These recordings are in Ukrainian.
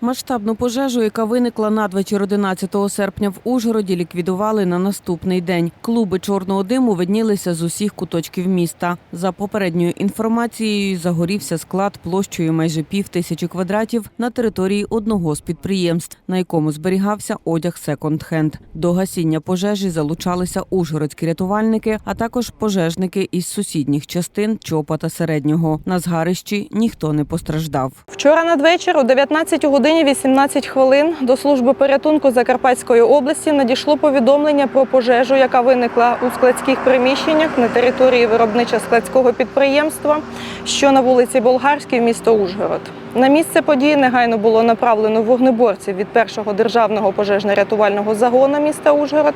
Масштабну пожежу, яка виникла надвечір 11 серпня в Ужгороді, ліквідували на наступний день. Клуби чорного диму виднілися з усіх куточків міста. За попередньою інформацією, загорівся склад площею майже пів тисячі квадратів на території одного з підприємств, на якому зберігався одяг секонд-хенд. До гасіння пожежі залучалися ужгородські рятувальники, а також пожежники із сусідніх частин Чопа та Середнього. На згарищі ніхто не постраждав. Вчора надвечір о 19 годині 18 хвилин до служби порятунку Закарпатської області надійшло повідомлення про пожежу, яка виникла у складських приміщеннях на території виробничо-складського підприємства, що на вулиці Болгарській, місто Ужгород. На місце події негайно було направлено вогнеборців від першого державного пожежно-рятувального загону міста Ужгород.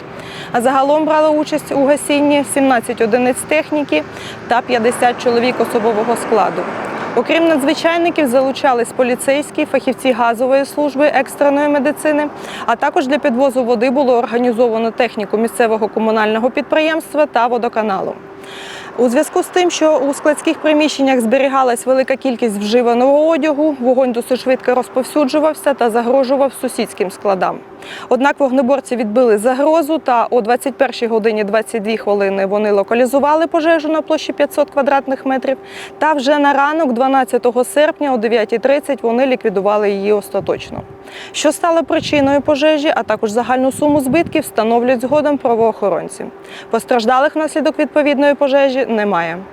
А загалом брали участь у гасінні 17 одиниць техніки та 50 чоловік особового складу. Окрім надзвичайників, залучались поліцейські, фахівці газової служби екстреної медицини, а також для підвозу води було організовано техніку місцевого комунального підприємства та водоканалу. У зв'язку з тим, що у складських приміщеннях зберігалась велика кількість вживаного одягу, вогонь досить швидко розповсюджувався та загрожував сусідським складам. Однак вогнеборці відбили загрозу та о 21 годині 22 хвилини вони локалізували пожежу на площі 500 квадратних метрів. Та вже на ранок, 12 серпня о 9.30 вони ліквідували її остаточно. Що стало причиною пожежі, а також загальну суму збитків встановлюють згодом правоохоронці. Постраждалих внаслідок відповідної пожежі немає.